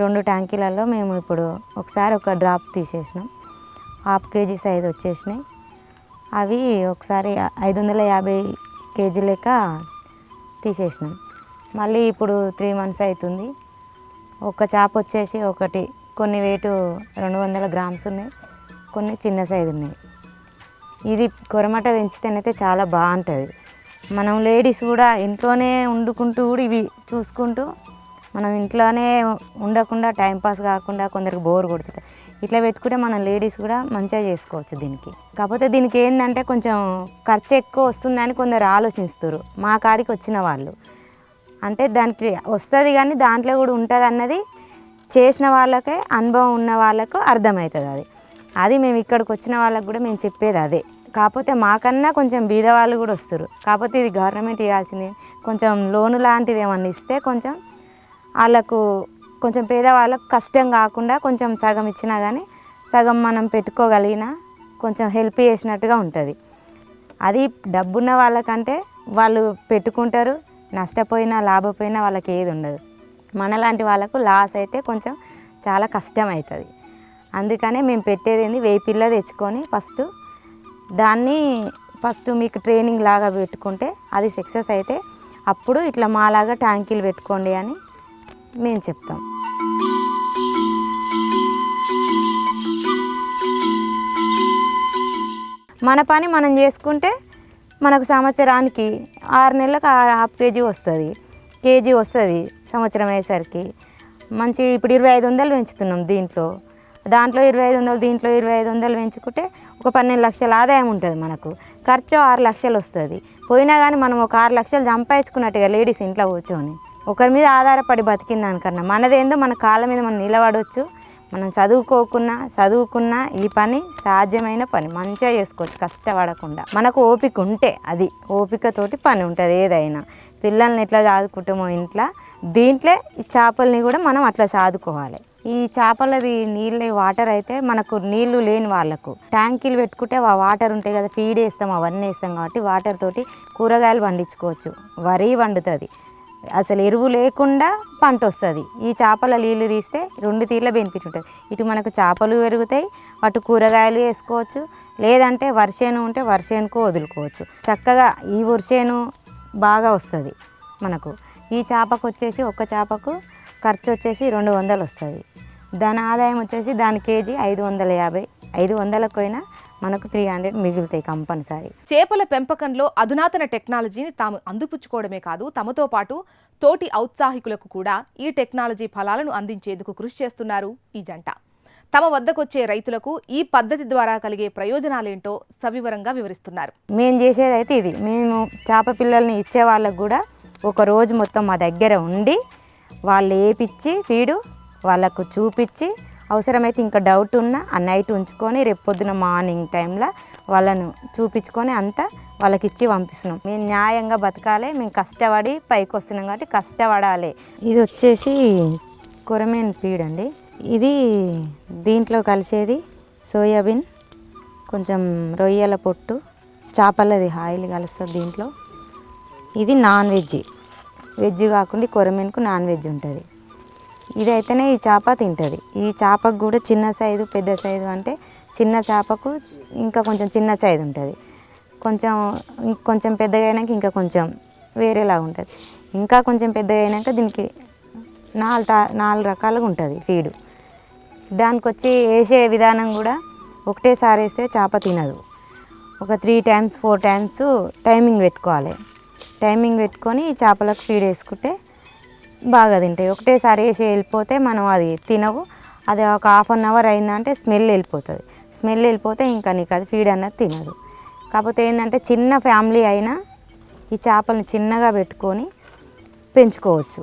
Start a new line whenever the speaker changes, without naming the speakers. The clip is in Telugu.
రెండు ట్యాంకీలలో మేము ఇప్పుడు ఒకసారి ఒక డ్రాప్ తీసేసినాం. హాఫ్ కేజీ సైజ్ వచ్చేసినాయి. అవి ఒకసారి ఐదు వందల యాభై కేజీ లెక్క తీసేసినాం. మళ్ళీ ఇప్పుడు త్రీ మంత్స్ అవుతుంది. ఒక చేప వచ్చేసి ఒకటి కొన్ని వెయిట్ రెండు వందల గ్రామ్స్ ఉన్నాయి కొన్ని చిన్న సైజు ఉన్నాయి. ఇది కొరమట పెంచితేనైతే చాలా బాగుంటుంది. మనం లేడీస్ కూడా ఇంట్లోనే వండుకుంటూ కూడా ఇవి చూసుకుంటూ మనం ఇంట్లోనే ఉండకుండా టైంపాస్ కాకుండా కొందరికి బోర్ కొడుతుంది ఇట్లా పెట్టుకుంటే మనం లేడీస్ కూడా మంచిగా చేసుకోవచ్చు దీనికి. కాకపోతే దీనికి ఏంటంటే కొంచెం ఖర్చు ఎక్కువ వస్తుందని కొందరు ఆలోచిస్తారు మా కాడికి వచ్చిన వాళ్ళు. అంటే దానికి వస్తుంది కానీ దాంట్లో కూడా ఉంటుంది అన్నది చేసిన వాళ్ళకే అనుభవం ఉన్న వాళ్ళకు అర్థమవుతుంది అది. అది మేము ఇక్కడికి వచ్చిన వాళ్ళకు కూడా మేము చెప్పేది అదే. కాకపోతే మాకన్నా కొంచెం బీద వాళ్ళు కూడా వస్తారు కాకపోతే ఇది గవర్నమెంట్ ఇవ్వాల్సింది. కొంచెం లోను లాంటిది ఏమన్నా ఇస్తే కొంచెం వాళ్ళకు కొంచెం పేదవాళ్ళకు కష్టం కాకుండా కొంచెం సగం ఇచ్చినా కానీ సగం మనం పెట్టుకోగలిగిన కొంచెం హెల్ప్ చేసినట్టుగా ఉంటుంది. అది డబ్బున్న వాళ్ళకంటే వాళ్ళు పెట్టుకుంటారు నష్టపోయినా లాభపోయినా వాళ్ళకి ఏది ఉండదు. మనలాంటి వాళ్ళకు లాస్ అయితే కొంచెం చాలా కష్టం అవుతుంది అందుకనే మేము పెట్టేది ఏంది వెయ్యి పిల్ల తెచ్చుకొని ఫస్ట్ దాన్ని ఫస్ట్ మీకు ట్రైనింగ్ లాగా పెట్టుకుంటే అది సక్సెస్ అయితే అప్పుడు ఇట్లా మాలాగా ట్యాంకీలు పెట్టుకోండి అని మేము చెప్తాం. మన పని మనం చేసుకుంటే మనకు సంవత్సరానికి ఆరు నెలలకు ఆ- హాఫ్ కేజీ వస్తుంది. కేజీ వస్తుంది సంవత్సరం అయ్యేసరికి. మంచి ఇప్పుడు ఇరవై ఐదు వందలు పెంచుతున్నాం దీంట్లో. దాంట్లో ఇరవై ఐదు వందలు దీంట్లో ఇరవై ఐదు వందలు పెంచుకుంటే ఒక పన్నెండు లక్షల ఆదాయం ఉంటుంది మనకు. ఖర్చు ఆరు లక్షలు వస్తుంది. పోయినా కానీ మనం ఒక ఆరు లక్షలు సంపాదించుకున్నట్టుగా లేడీస్ ఇంట్లో కూర్చొని ఒకరి మీద ఆధారపడి బతికిన దానికన్నా మనదేందో మన కాళ్ళ మీద మనం నిలబడవచ్చు మనం చదువుకోకున్నా చదువుకున్నా ఈ పని సాధ్యమైన పని. మంచిగా చేసుకోవచ్చు కష్టపడకుండా. మనకు ఓపిక ఉంటే అది. ఓపికతోటి పని ఉంటుంది ఏదైనా. పిల్లల్ని ఎట్లా చదువుకుంటామో ఇంట్లో దీంట్లో ఈ చేపల్ని కూడా మనం అట్లా చదువుకోవాలి ఈ చేపలది నీళ్ళు వాటర్ అయితే మనకు నీళ్ళు లేని వాళ్ళకు. ట్యాంకీలు పెట్టుకుంటే ఆ వాటర్ ఉంటాయి కదా ఫీడ్ వేస్తాం అవన్నీ వేస్తాం కాబట్టి వాటర్ తోటి కూరగాయలు పండించుకోవచ్చు. వరి వండుతుంది. అసలు ఎరువు లేకుండా పంట వస్తుంది ఈ చేపల నీళ్ళు తీస్తే రెండు తీర్ల బెనిఫిట్ ఉంటుంది. ఇటు మనకు చేపలు పెరుగుతాయి అటు కూరగాయలు వేసుకోవచ్చు లేదంటే వర్షేను ఉంటే వర్షేనుకు వదులుకోవచ్చు. చక్కగా ఈ వర్షేను బాగా వస్తుంది మనకు. ఈ చేపకు వచ్చేసి ఒక్క చేపకు ఖర్చు వచ్చేసి రెండు వందలు వస్తుంది దాని ఆదాయం వచ్చేసి దాని కేజీ ఐదు వందల యాభై ఐదు వందలకు పోయినా మనకు త్రీ హండ్రెడ్ మిగులుతాయి కంపల్సరీ.
చేపల పెంపకంలో అధునాతన టెక్నాలజీని తాము అందిపుచ్చుకోవడమే కాదు తమతో పాటు తోటి ఔత్సాహికులకు కూడా ఈ టెక్నాలజీ ఫలాలను అందించేందుకు కృషి చేస్తున్నారు ఈ జంట. తమ వద్దకొచ్చే రైతులకు ఈ పద్ధతి ద్వారా కలిగే ప్రయోజనాలేంటో సవివరంగా వివరిస్తున్నారు.
మేము చేసేది అయితే ఇది. మేము చేప పిల్లల్ని ఇచ్చే వాళ్ళకు కూడా ఒక రోజు మొత్తం మా దగ్గర ఉండి వాళ్ళు ఏపిచ్చి ఫీడు వాళ్ళకు చూపించి అవసరమైతే ఇంకా డౌట్ ఉన్నా ఆ నైట్ ఉంచుకొని రేపు పొద్దున మార్నింగ్ టైంలో వాళ్ళను చూపించుకొని అంతా వాళ్ళకి ఇచ్చి పంపిస్తున్నాం. మేము న్యాయంగా బతకాలి మేము కష్టపడి పైకి వస్తున్నాం కాబట్టి కష్టపడాలి. ఇది వచ్చేసి కొరమేన్ ఫీడ్ అండి. ఇది దీంట్లో కలిసేది సోయాబీన్ కొంచెం రొయ్యల పొట్టు చేపలది ఆయిల్ కలుస్తుంది దీంట్లో. ఇది నాన్ వెజ్. వెజ్ కాకుండా కొరమేన్కు నాన్ వెజ్ ఉంటుంది. ఇది అయితేనే ఈ చేప తింటుంది. ఈ చేపకు కూడా చిన్న సైజు పెద్ద సైజు అంటే చిన్న చేపకు ఇంకా కొంచెం చిన్న సైజు ఉంటుంది. కొంచెం కొంచెం పెద్దగా అయినాక ఇంకా కొంచెం వేరేలాగా ఉంటుంది. ఇంకా కొంచెం పెద్దగా అయినాక దీనికి నాలుగు నాలుగు రకాలుగా ఉంటుంది ఫీడు. దానికి వచ్చి వేసే విధానం కూడా ఒకటేసారి వేస్తే చేప తినదు. ఒక three times four times timing పెట్టుకోవాలి. టైమింగ్ పెట్టుకొని ఈ చేపలకు ఫీడ్ వేసుకుంటే బాగా తింటాయి. ఒకటేసారి వేసి వెళ్ళిపోతే మనం అది తినవు. అది ఒక హాఫ్ అన్ అవర్ అయిందంటే స్మెల్ వెళ్ళిపోతుంది. స్మెల్ వెళ్ళిపోతే ఇంకా నీకు అది ఫీడ్ అన్నది తినదు. కాకపోతే ఏంటంటే చిన్న ఫ్యామిలీ అయినా ఈ చేపలను చిన్నగా పెట్టుకొని పెంచుకోవచ్చు.